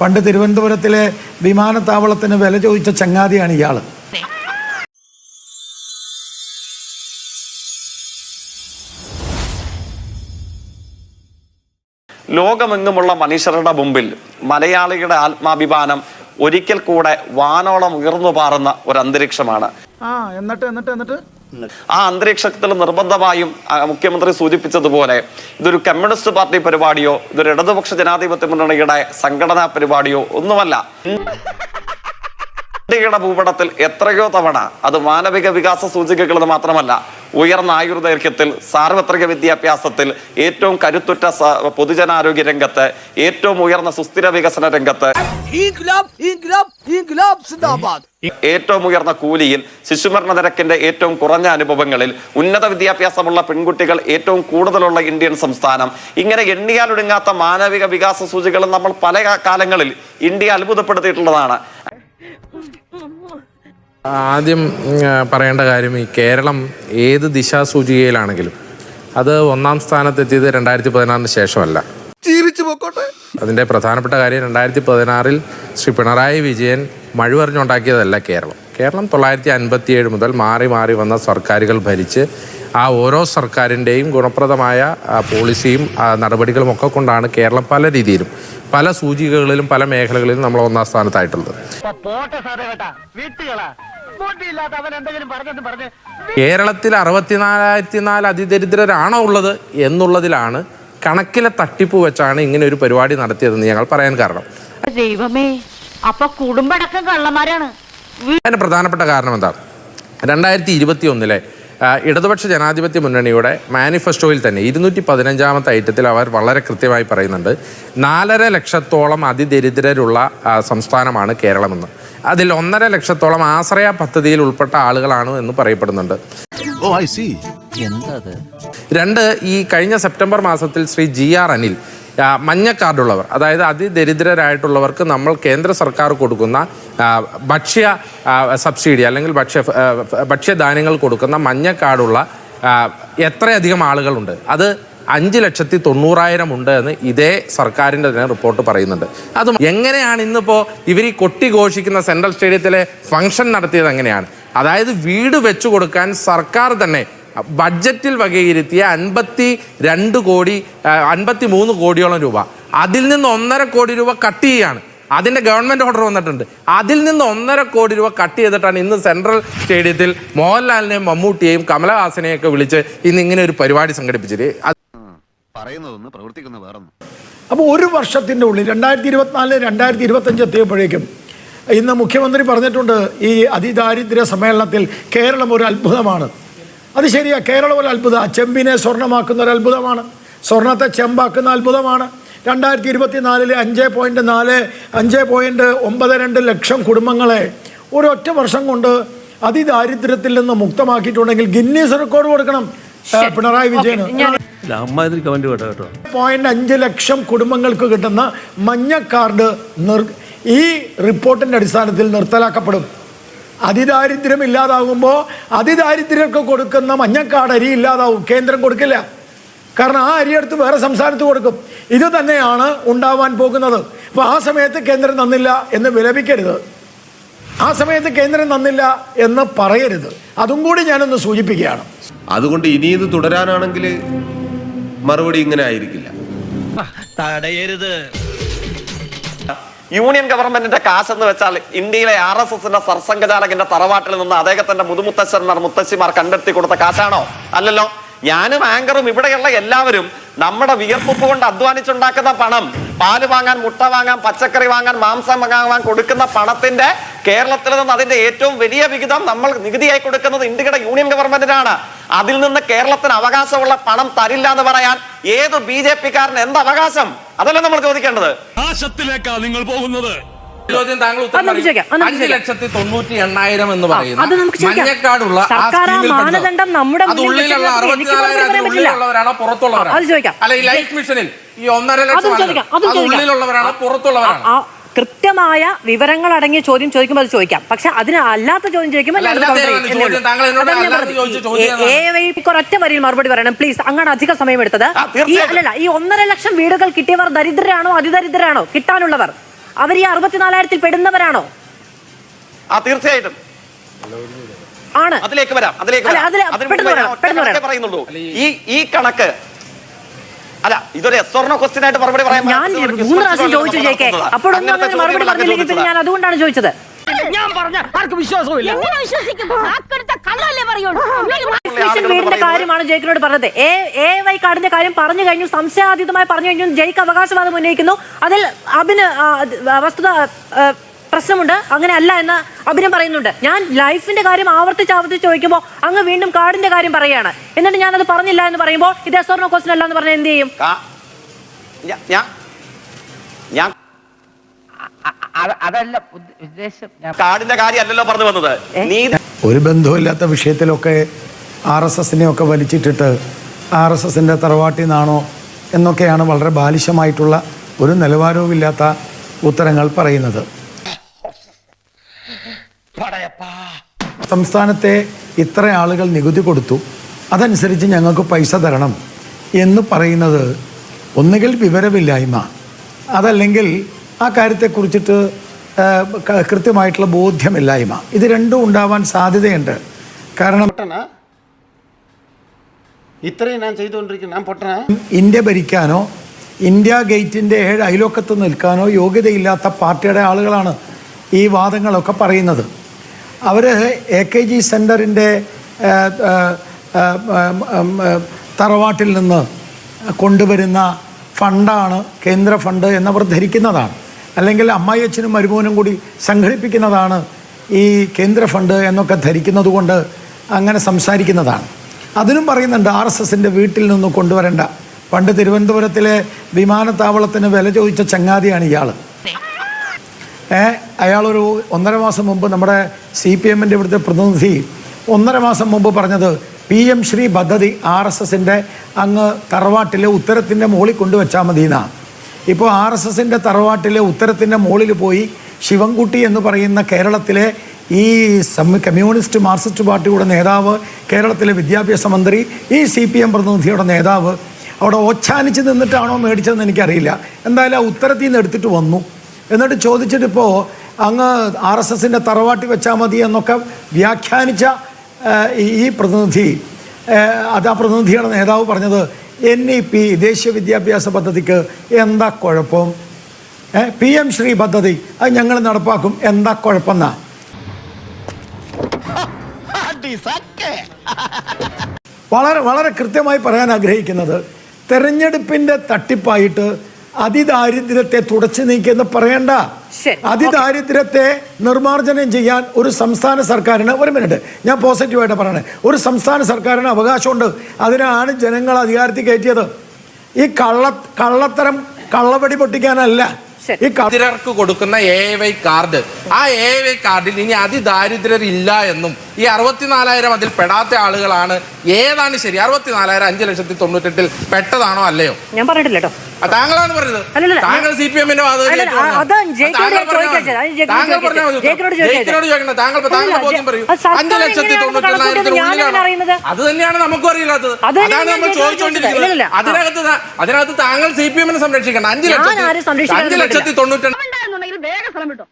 പണ്ട് തിരുവനന്തപുരത്തിലെ വിമാനത്താവളത്തിന് വില ചോദിച്ച ചങ്ങാതിയാണ് ഇയാൾ ലോകമെങ്ങുമുള്ള മനുഷ്യരുടെ മുമ്പിൽ മലയാളിയുടെ ആത്മാഭിമാനം ഒരിക്കൽ കൂടെ വാനോളം ഉയർന്നു പാറുന്ന ഒരു അന്തരീക്ഷമാണ് ആ എന്നിട്ട് എന്നിട്ട് എന്നിട്ട്? ആ അന്തരീക്ഷത്തിൽ നിർബന്ധമായും മുഖ്യമന്ത്രി സൂചിപ്പിച്ചതുപോലെ ഇതൊരു കമ്മ്യൂണിസ്റ്റ് പാർട്ടി പരിപാടിയോ ഇതൊരു ഇടതുപക്ഷ ജനാധിപത്യ മുന്നണിയുടെ സംഘടനാ പരിപാടിയോ ഒന്നുമല്ല. ഇന്ത്യയുടെ ഭൂപടത്തിൽ എത്രയോ തവണ അത് മാനവിക വികാസ സൂചികകൾ മാത്രമല്ല ഉയർന്ന ആയുർദൈർഘ്യത്തിൽ സാർവത്രിക വിദ്യാഭ്യാസത്തിൽ ഏറ്റവും കരുത്തുറ്റ പൊതുജനാരോഗ്യ രംഗത്ത് ഏറ്റവും ഉയർന്ന സുസ്ഥിര വികസന രംഗത്ത് ഏറ്റവും ഉയർന്ന കൂലിയിൽ ശിശുമരണ നിരക്കിന്റെ ഏറ്റവും കുറഞ്ഞ അനുഭവങ്ങളിൽ ഉന്നത വിദ്യാഭ്യാസമുള്ള പെൺകുട്ടികൾ ഏറ്റവും കൂടുതലുള്ള ഇന്ത്യൻ സംസ്ഥാനം. ഇങ്ങനെ എണ്ണിയാലൊടുങ്ങാത്ത മാനവിക വികാസ സൂചികളും നമ്മൾ പല കാലങ്ങളിൽ ഇന്ത്യ അത്ഭുതപ്പെടുത്തിയിട്ടുള്ളതാണ്. ആദ്യം പറയേണ്ട കാര്യം ഈ കേരളം ഏത് ദിശാസൂചികയിലാണെങ്കിലും അത് ഒന്നാം സ്ഥാനത്തെത്തിയത് രണ്ടായിരത്തി പതിനാറിന് ശേഷമല്ല. അതിന്റെ പ്രധാനപ്പെട്ട കാര്യം രണ്ടായിരത്തി പതിനാറിൽ ശ്രീ പിണറായി വിജയൻ മഴുവറിഞ്ഞുണ്ടാക്കിയതല്ല കേരളം. കേരളം തൊള്ളായിരത്തി അൻപത്തി ഏഴ് മുതൽ മാറി മാറി വന്ന സർക്കാരുകൾ ഭരിച്ച് ആ ഓരോ സർക്കാരിന്റെയും ഗുണപ്രദമായ പോളിസിയും നടപടികളും ഒക്കെ കൊണ്ടാണ് കേരളം പല രീതിയിലും പല സൂചികകളിലും പല മേഖലകളിലും നമ്മൾ ഒന്നാം സ്ഥാനത്തായിട്ടുള്ളത്. കേരളത്തിൽ അറുപത്തിനാലായിരത്തി നാല് അതിദരിദ്രരാണോ ഉള്ളത് എന്നുള്ളതിലാണ് കണക്കിലെ തട്ടിപ്പ് വെച്ചാണ് ഇങ്ങനെ ഒരു പരിപാടി നടത്തിയതെന്ന് ഞങ്ങൾ പറയാൻ കാരണം. ദൈവമേ അപ്പൊ കുടുംബടക്കം കള്ളന്മാരാണ്. അതിന് പ്രധാനപ്പെട്ട കാരണം എന്താ? രണ്ടായിരത്തി ഇരുപത്തി ഒന്നിലെ ഇടതുപക്ഷ ജനാധിപത്യ മുന്നണിയുടെ മാനിഫെസ്റ്റോയിൽ തന്നെ ഇരുന്നൂറ്റി പതിനഞ്ചാമത്തെ ഐറ്റത്തിൽ അവർ വളരെ കൃത്യമായി പറയുന്നുണ്ട് നാലര ലക്ഷത്തോളം അതിദരിദ്രരുള്ള സംസ്ഥാനമാണ് കേരളമെന്ന്. അതിൽ ഒന്നര ലക്ഷത്തോളം ആശ്രയ പദ്ധതിയിൽ ഉൾപ്പെട്ട ആളുകളാണ് എന്ന് പറയപ്പെടുന്നുണ്ട്. ഓ ഐ സി രണ്ട് ഈ കഴിഞ്ഞ സെപ്റ്റംബർ മാസത്തിൽ ശ്രീ ജി ആർ അനിൽ മഞ്ഞ കാർഡുള്ളവർ അതായത് അതിദരിദ്രരായിട്ടുള്ളവർക്ക് നമ്മൾ കേന്ദ്ര സർക്കാർ കൊടുക്കുന്ന ഭക്ഷ്യ സബ്സിഡി അല്ലെങ്കിൽ ഭക്ഷ്യ ഭക്ഷ്യധാന്യങ്ങൾ കൊടുക്കുന്ന മഞ്ഞ കാർഡുള്ള എത്രയധികം ആളുകളുണ്ട്? അത് അഞ്ച് ലക്ഷത്തി തൊണ്ണൂറായിരം ഉണ്ട് എന്ന് ഇതേ സർക്കാരിന്റെ തന്നെ റിപ്പോർട്ട് പറയുന്നുണ്ട്. അത് എങ്ങനെയാണ് ഇന്നിപ്പോൾ ഇവർ ഈ കൊട്ടി ഘോഷിക്കുന്ന സെൻട്രൽ സ്റ്റേഡിയത്തിലെ ഫംഗ്ഷൻ നടത്തിയത് എങ്ങനെയാണ്? അതായത് വീട് വെച്ചു കൊടുക്കാൻ സർക്കാർ തന്നെ ബഡ്ജറ്റിൽ വകയിരുത്തിയ അൻപത്തി രണ്ട് കോടി അൻപത്തി മൂന്ന് കോടിയോളം രൂപ. അതിൽ നിന്ന് ഒന്നര കോടി രൂപ കട്ട് ചെയ്യുകയാണ് അതിന്റെ ഗവൺമെന്റ് ഓർഡർ വന്നിട്ടുണ്ട്. അതിൽ നിന്ന് ഒന്നര കോടി രൂപ കട്ട് ചെയ്തിട്ടാണ് ഇന്ന് സെൻട്രൽ സ്റ്റേഡിയത്തിൽ മോഹൻലാലിനെയും മമ്മൂട്ടിയെയും കമലഹാസനെയും ഒക്കെ വിളിച്ച് ഇന്ന് ഇങ്ങനെ ഒരു പരിപാടി സംഘടിപ്പിച്ചത്. അത് പറയുന്നതൊന്ന് പ്രവർത്തിക്കുന്ന വേറൊന്നും. അപ്പോൾ ഒരു വർഷത്തിന്റെ ഉള്ളിൽ രണ്ടായിരത്തി ഇരുപത്തിനാല് രണ്ടായിരത്തി ഇരുപത്തഞ്ച് എത്തിയപ്പോഴേക്കും ഇന്ന് മുഖ്യമന്ത്രി പറഞ്ഞിട്ടുണ്ട് ഈ അതിദാരിദ്ര്യ സമ്മേളനത്തിൽ കേരളം ഒരു അത്ഭുതമാണ്. അത് ശരിയാ. കേരളം ഒരു അത്ഭുത. ചെമ്പിനെ സ്വർണമാക്കുന്ന ഒരു അത്ഭുതമാണ്. സ്വർണത്തെ ചെമ്പാക്കുന്ന അത്ഭുതമാണ്. രണ്ടായിരത്തി ഇരുപത്തിനാലിലെ അഞ്ച് പോയിന്റ് നാല് അഞ്ച് പോയിന്റ് ഒമ്പത് രണ്ട് ലക്ഷം കുടുംബങ്ങളെ ഒരൊറ്റ വർഷം കൊണ്ട് അതിദാരിദ്ര്യത്തിൽ നിന്ന് മുക്തമാക്കിയിട്ടുണ്ടെങ്കിൽ ഗിന്നീസ് റെക്കോർഡ് കൊടുക്കണം. പിണറായി വിജയൻ പോയിന്റ് അഞ്ച് ലക്ഷം കുടുംബങ്ങൾക്ക് കിട്ടുന്ന മഞ്ഞ കാർഡ് നിർ ഈ റിപ്പോർട്ടിന്റെ അടിസ്ഥാനത്തിൽ നിർത്തലാക്കപ്പെടും. അതിദാരിദ്ര്യം ഇല്ലാതാകുമ്പോൾ അതിദാരിദ്ര്യമൊക്കെ കൊടുക്കുന്ന മഞ്ഞക്കാട് അരി ഇല്ലാതാവും. കേന്ദ്രം കൊടുക്കില്ല. കാരണം ആ അരി എടുത്ത് വേറെ സംസ്ഥാനത്ത് കൊടുക്കും. ഇത് തന്നെയാണ് ഉണ്ടാവാൻ പോകുന്നത്. അപ്പോൾ ആ സമയത്ത് കേന്ദ്രം തന്നില്ല എന്ന് വിലപിക്കരുത്. ആ സമയത്ത് കേന്ദ്രം തന്നില്ല എന്ന് പറയരുത്. അതും കൂടി ഞാനൊന്ന് സൂചിപ്പിക്കുകയാണ്. അതുകൊണ്ട് ഇനി ഇത് തുടരാനാണെങ്കിൽ മറുപടി ഇങ്ങനെ ആയിരിക്കില്ല. തടയരുത്. യൂണിയൻ ഗവൺമെന്റിന്റെ കാശ് എന്ന് വെച്ചാൽ ഇന്ത്യയിലെ ആർ എസ് എസിന്റെ സർസംഘചാലകന്റെ തറവാട്ടിൽ നിന്ന് അദ്ദേഹത്തിന്റെ മുതുമുത്തശ്ശന്മാർ മുത്തശ്ശിമാർ കണ്ടെത്തി കൊടുത്ത കാശാണോ? അല്ലല്ലോ. ഞാനും ആങ്കറും ഇവിടെയുള്ള എല്ലാവരും നമ്മുടെ വിയർപ്പുപ്പ് കൊണ്ട് അധ്വാനിച്ചുണ്ടാക്കുന്ന പണം പാൽ വാങ്ങാൻ മുട്ട വാങ്ങാൻ പച്ചക്കറി വാങ്ങാൻ മാംസം വാങ്ങാൻ കൊടുക്കുന്ന പണത്തിന്റെ കേരളത്തിൽ നിന്ന് അതിന്റെ ഏറ്റവും വലിയ വിഹിതം നമ്മൾ നികുതിയായി കൊടുക്കുന്നത് ഇന്ത്യയുടെ യൂണിയൻ ഗവൺമെന്റിനാണ്. അതിൽ നിന്ന് കേരളത്തിന് അവകാശമുള്ള പണം തരില്ല എന്ന് പറയാൻ ഏത് ബി ജെ പിക്കാരന് എന്ത് അവകാശം? അതല്ല നമ്മൾ ചോദിക്കേണ്ടത്. നാശത്തിലേക്കാ നിങ്ങൾ പോകുന്നത്. ചോദ്യം താങ്കൾ അഞ്ച്. ലക്ഷത്തി തൊണ്ണൂറ്റി എണ്ണായിരം എന്ന് മഞ്ഞക്കാടുള്ള. മാനദണ്ഡം നമ്മുടെ അത് മുന്നിൽ ഉള്ളിലുള്ള വെച്ചിട്ടുള്ളത് എനിക്ക് അറുപത്തിനാലായിരം ഉള്ളിലുള്ളവരാണോ പുറത്തുള്ളവരാണോ? അല്ല ഈ ലൈഫ് മിഷനിൽ ഈ ഒന്നര ലക്ഷം ഉള്ളിലുള്ളവരാണ് പുറത്തുള്ളവരാണോ? കൃത്യമായ വിവരങ്ങൾ അടങ്ങിയ ചോദ്യം ചോദിക്കുമ്പോൾ അത് ചോദിക്കാം. പക്ഷെ അതിന് അല്ലാത്ത ചോദ്യം ചോദിക്കുമ്പോൾ ഒരൊറ്റ വരിയിൽ മറുപടി പറയണം. പ്ലീസ് അങ്ങനെ അധിക സമയം എടുത്തത് ഈ അല്ലല്ല ഈ ഒന്നര ലക്ഷം വീടുകൾ കിട്ടിയവർ ദരിദ്രരാണോ അതിദരിദ്രരാണോ? കിട്ടാനുള്ളവർ. അവർ ഈ അറുപത്തിനാലായിരത്തിൽ പെടുന്നവരാണോ? ആ തീർച്ചയായിട്ടും. ആണ്. അതിലേക്ക് വരാം അതിലേക്ക് വരാം. ഒറ്റ ഈ ഈ കണക്ക് അല്ല ഇതൊരു എസ് ഓർണോ ക്വസ്റ്റ്യൻ ആയിട്ട് മറുപടി പറയാൻ ഞാൻ മൂന്ന് പ്രാവശ്യം ചോദിച്ചു ജയിക്കെ അപ്പോഴൊന്നും അങ്ങനെ മറുപടി പറഞ്ഞില്ലെങ്കിൽ പിന്നെ ഞാൻ അതുകൊണ്ടാണ് ചോദിച്ചത്. ഞാൻ പറഞ്ഞ ആർക്കും വിശ്വാസമില്ല വീടിന്റെ കാര്യമാണ് ജയിക്കിനോട് പറഞ്ഞത്. എ എ വൈ കാർഡിന്റെ കാര്യം പറഞ്ഞു കഴിഞ്ഞു സംശയാതീതമായി പറഞ്ഞു കഴിഞ്ഞു ജയിക്ക് അവകാശവാദം ഉന്നയിക്കുന്നു. അതിൽ അഭിന് ആ, വസ്തുത പ്രശ്നമുണ്ട്. അങ്ങനെ അല്ല എന്ന് അഭിനം പറയുന്നുണ്ട്. ഞാൻ ലൈഫിന്റെ കാര്യം ആവർത്തിച്ച് ആവർത്തിച്ച് ചോദിക്കുമ്പോൾ അങ്ങ് വീണ്ടും കാർഡിന്റെ കാര്യം പറയാണ് എന്നിട്ട് ഞാനത് പറഞ്ഞില്ല എന്ന് പറയുമ്പോൾ ഇത് എസ്വർണോ ക്വസ്റ്റൻ അല്ല എന്ന് പറഞ്ഞാൽ എന്ത് ചെയ്യും? ഞാൻ ഞാൻ അതല്ല ഉദ്ദേശം കാർഡിന്റെ കാര്യം അല്ലല്ലോ പറഞ്ഞു വന്നത്. നീ ഒരു ബന്ധമില്ലാത്ത വിഷയത്തിലൊക്കെ ആർ എസ് എസിനെ ഒക്കെ വലിച്ചിട്ടിട്ട് ആർ എസ് എസിന്റെ തറവാട്ടിൽ നിന്നാണോ എന്നൊക്കെയാണ് വളരെ ബാലിശമായിട്ടുള്ള ഒരു നിലവാരവുമില്ലാത്ത ഉത്തരങ്ങൾ പറയുന്നത്. സംസ്ഥാനത്തെ ഇത്ര ആളുകൾ നികുതി കൊടുത്തു. അതനുസരിച്ച് ഞങ്ങൾക്ക് പൈസ തരണം എന്ന് പറയുന്നത് ഒന്നുകിൽ വിവരമില്ലായ്മ അതല്ലെങ്കിൽ ആ കാര്യത്തെക്കുറിച്ചിട്ട് കൃത്യമായിട്ടുള്ള ബോധ്യമില്ലായ്മ. ഇത് രണ്ടും ഉണ്ടാവാൻ സാധ്യതയുണ്ട്. കാരണം ഇത്രയും ഞാൻ ചെയ്തുകൊണ്ടിരിക്കുന്നു. ഇന്ത്യ ഭരിക്കാനോ ഇന്ത്യ ഗേറ്റിന്റെ ഏഴ് അയലോക്കത്ത് നിൽക്കാനോ യോഗ്യതയില്ലാത്ത പാർട്ടിയുടെ ആളുകളാണ് ഈ വാദങ്ങളൊക്കെ പറയുന്നത്. അവർ എ കെ ജി സെന്ററിന്റെ തറവാട്ടിൽ നിന്ന് കൊണ്ടുവരുന്ന ഫണ്ടാണ് കേന്ദ്ര ഫണ്ട് എന്നവർ ധരിക്കുന്നതാണ്. അല്ലെങ്കിൽ അമ്മായിയച്ഛനും മരുമോനും കൂടി സംഘടിപ്പിക്കുന്നതാണ് ഈ കേന്ദ്ര ഫണ്ട് എന്നൊക്കെ ധരിക്കുന്നത് കൊണ്ട് അങ്ങനെ സംസാരിക്കുന്നതാണ്. അതിനും പറയുന്നുണ്ട് ആർ എസ് എസിന്റെ വീട്ടിൽ നിന്ന് കൊണ്ടുവരേണ്ട. പണ്ട് തിരുവനന്തപുരത്തിലെ വിമാനത്താവളത്തിന് വില ചോദിച്ച ചങ്ങാതിയാണ് ഇയാൾ അയാളൊരു ഒന്നര മാസം മുമ്പ് നമ്മുടെ സി പി എമ്മിന്റെ ഇവിടുത്തെ പ്രതിനിധി ഒന്നര മാസം മുമ്പ് പറഞ്ഞത് പി എം ശ്രീ പദ്ധതി ആർ എസ് എസിന്റെ അങ്ങ് തറവാട്ടിലെ ഉത്തരത്തിന്റെ മുകളിൽ കൊണ്ടുവച്ചാൽ മതി എന്നാണ് ഇപ്പോൾ ആർ എസ് എസിന്റെ തറവാട്ടിലെ ഉത്തരത്തിന്റെ മുകളിൽ പോയി ശിവൻകുട്ടി എന്ന് പറയുന്ന കേരളത്തിലെ ഈ കമ്മ്യൂണിസ്റ്റ് മാർക്സിസ്റ്റ് പാർട്ടിയുടെ നേതാവ് കേരളത്തിലെ വിദ്യാഭ്യാസ മന്ത്രി ഈ സി പി എം പ്രതിനിധിയുടെ നേതാവ് അവിടെ ഒച്ചാനിച്ച് നിന്നിട്ടാണോ മേടിച്ചതെന്ന് എനിക്കറിയില്ല. എന്തായാലും ആ ഉത്തരത്തിൽ നിന്ന് എടുത്തിട്ട് വന്നു. എന്നിട്ട് ചോദിച്ചിട്ട് ഇപ്പോൾ അങ്ങ് ആർ എസ് എസിന്റെ തറവാട്ടി വെച്ചാൽ മതി എന്നൊക്കെ വ്യാഖ്യാനിച്ച ഈ- പ്രതിനിധി അത് ആ പ്രതിനിധിയുടെ നേതാവ് പറഞ്ഞത് എൻ ഇ പി ദേശീയ വിദ്യാഭ്യാസ പദ്ധതിക്ക് എന്താ കുഴപ്പം? പി എം ശ്രീ പദ്ധതി അത് ഞങ്ങൾ നടപ്പാക്കും എന്താ കുഴപ്പമെന്നാ വളരെ വളരെ കൃത്യമായി പറയാൻ ആഗ്രഹിക്കുന്നത് തെരഞ്ഞെടുപ്പിന്റെ തട്ടിപ്പായിട്ട് അതിദാരിദ്ര്യത്തെ തുടച്ചു നീക്കിയെന്ന് പറയണ്ട. അതിദാരിദ്ര്യത്തെ നിർമ്മാർജനം ചെയ്യാൻ ഒരു സംസ്ഥാന സർക്കാരിന് ഒരു മിനിറ്റ്. ഞാൻ പോസിറ്റീവായിട്ട് പറയണേ. ഒരു സംസ്ഥാന സർക്കാരിന് അവകാശമുണ്ട്. അതിനാണ് ജനങ്ങൾ അധികാരത്തിൽ കയറ്റിയത്. ഈ കള്ള കള്ളത്തരം കള്ളവടി പൊട്ടിക്കാനല്ല. ഈ കതിരർക്ക് കൊടുക്കുന്ന എ വൈ കാർഡ് ആ എ വൈ കാർഡിൽ ഇനി അതിദാരിദ്ര്യരില്ല എന്നും ഈ അറുപത്തിനാലായിരം അതിൽ പെടാത്ത ആളുകളാണ്. ഏതാണ് ശരി? അറുപത്തിനാലായിരം അഞ്ച് ലക്ഷത്തി തൊണ്ണൂറ്റെട്ടിൽ പെട്ടതാണോ അല്ലയോ? ഞാൻ പറഞ്ഞിട്ടില്ല കേട്ടോ. താങ്കളാണ് പറഞ്ഞത്. അല്ലല്ല, താങ്കൾ സി പി എമ്മിന്റെ അഞ്ച് ലക്ഷത്തി അറിയുന്നത്? അത് തന്നെയാണ് നമുക്കും അറിയില്ലാത്തത്. അതാണ് നമ്മൾ ചോദിച്ചുകൊണ്ടിരിക്കുന്നത്. അതിനകത്ത് അതിനകത്ത് താങ്കൾ സി പി എമ്മിനെ സംരക്ഷിക്കണം. അഞ്ച് ലക്ഷം ലക്ഷത്തി അഞ്ച് ലക്ഷത്തി തൊണ്ണൂറ്റി വേഗം സ്ഥലം വിട്ടോ.